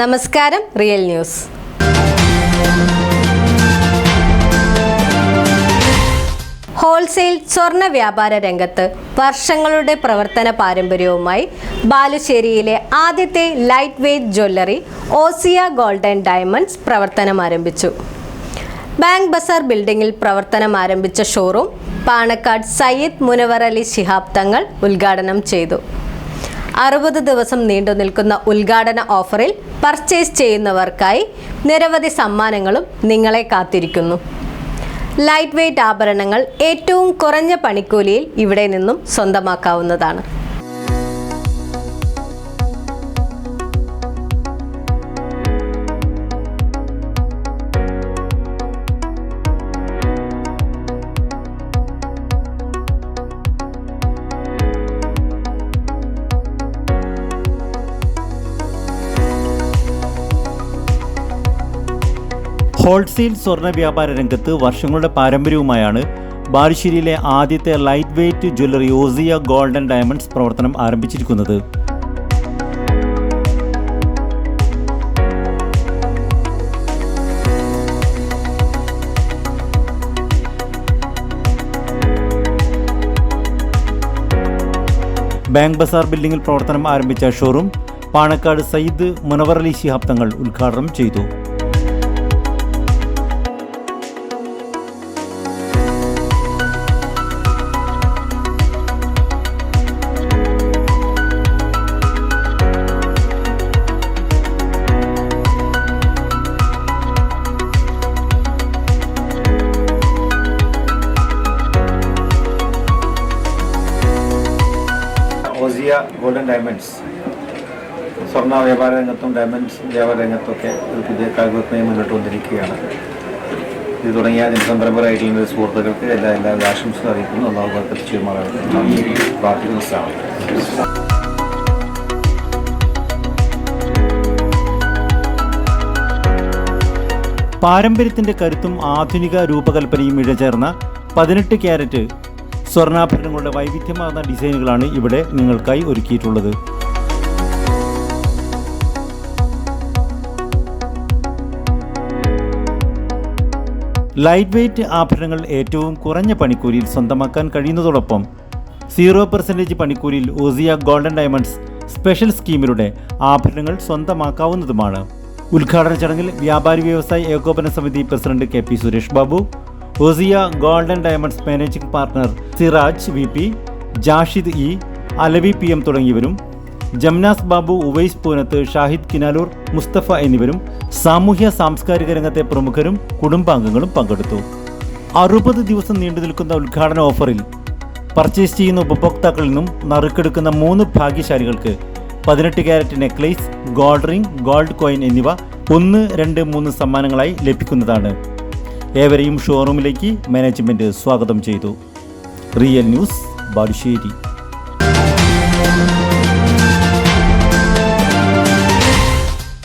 നമസ്കാരം real news. Wholesale സ്വർണ വ്യാപാര രംഗത്ത് വർഷങ്ങളുടെ പ്രവർത്തന പാരമ്പര്യവുമായി ബാലുശ്ശേരിയിലെ ആദ്യത്തെ light weight jewellery Osia golden diamonds പ്രവർത്തനം ആരംഭിച്ചു. ബാങ്ക് ബസാർ ബിൽഡിംഗിൽ പ്രവർത്തനം ആരംഭിച്ച ഷോറൂം പാണക്കാട് സയ്യിദ് മുനവർ അലി ശിഹാബ് തങ്ങൾ ഉദ്ഘാടനം ചെയ്തു. അറുപത് ദിവസം നീണ്ടു നിൽക്കുന്ന ഉദ്ഘാടന ഓഫറിൽ പർച്ചേസ് ചെയ്യുന്നവർക്കായി നിരവധി സമ്മാനങ്ങളും നിങ്ങളെ കാത്തിരിക്കുന്നു. ലൈറ്റ് വെയ്റ്റ് ആഭരണങ്ങൾ ഏറ്റവും കുറഞ്ഞ പണിക്കൂലിയിൽ ഇവിടെ നിന്നും സ്വന്തമാക്കാവുന്നതാണ്. ഹോൾസെയിൽ സ്വർണ വ്യാപാര രംഗത്ത് വർഷങ്ങളുടെ പാരമ്പര്യവുമായാണ് ബാലുശ്ശേരിയിലെ ആദ്യത്തെ light weight jewellery Osia golden diamonds പ്രവർത്തനം ആരംഭിച്ചിരിക്കുന്നത്. ബാങ്ക് ബസാർ ബിൽഡിംഗിൽ പ്രവർത്തനം ആരംഭിച്ച ഷോറൂം പാണക്കാട് സയ്യിദ് മുനവർ അലി ശിഹാബ് തങ്ങൾ ഉദ്ഘാടനം ചെയ്തു. Osia golden diamonds. സ്വർണ വ്യാപാര രംഗത്തും ഡയമണ്ട്സ് വ്യാപാര രംഗത്തൊക്കെ ഒരു പുതിയ കാലഘട്ടമായി മുന്നോട്ട് വന്നിരിക്കുകയാണ്. ഇത് തുടങ്ങിയ ജനസംരംഭരായിട്ടുള്ള സുഹൃത്തുക്കൾക്ക് എല്ലാ എല്ലാ ആശംസകൾ അറിയിക്കുന്നു. ഒന്നാമത് തീർച്ചയായും ചെയ്യുമാറാണ് പ്രാർത്ഥിക്കുന്നതാണ് പാരമ്പര്യത്തിന്റെ കരുത്തും ആധുനിക രൂപകൽപ്പനയും ഇഴചേർന്ന പതിനെട്ട് ക്യാരറ്റ് സ്വർണാഭരണങ്ങളുടെ വൈവിധ്യമാർന്ന ഡിസൈനുകളാണ് ഇവിടെ നിങ്ങൾക്കായി ഒരുക്കിയിട്ടുള്ളത്. ലൈറ്റ് വെയ്റ്റ് ആഭരണങ്ങൾ ഏറ്റവും കുറഞ്ഞ പണിക്കൂലിയിൽ സ്വന്തമാക്കാൻ കഴിയുന്നതോടൊപ്പം സീറോ പെർസെന്റേജ് പണിക്കൂലിയിൽ ഓസിയ ഗോൾഡൻ ഡയമണ്ട്സ് സ്പെഷ്യൽ സ്കീമിലൂടെ ആഭരണങ്ങൾ സ്വന്തമാക്കാവുന്നതുമാണ്. ഉദ്ഘാടന ചടങ്ങിൽ വ്യാപാരി വ്യവസായ ഏകോപന സമിതി president K P Suresh Babu Osia golden diamonds managing partner Siraj V P Jashid E Alavi P M തുടങ്ങിയവരും ജംനാസ് ബാബു ഉവൈസ് പൂനത്ത് ഷാഹിദ് കിനാലൂർ മുസ്തഫ എന്നിവരും സാമൂഹ്യ സാംസ്കാരിക രംഗത്തെ പ്രമുഖരും കുടുംബാംഗങ്ങളും പങ്കെടുത്തു. അറുപത് ദിവസം നീണ്ടു നിൽക്കുന്ന ഉദ്ഘാടന ഓഫറിൽ പർച്ചേസ് ചെയ്യുന്ന ഉപഭോക്താക്കളിൽ നിന്നും നറുക്കെടുക്കുന്ന മൂന്ന് ഭാഗ്യശാലികൾക്ക് പതിനെട്ട് carat necklace gold ring gold coin എന്നിവ ഒന്ന് രണ്ട് മൂന്ന് സമ്മാനങ്ങളായി ലഭിക്കുന്നതാണ്. ഏവരെയും ഷോറൂമിലേക്ക് മാനേജ്മെന്റ് സ്വാഗതം ചെയ്തു. Real news Balussery.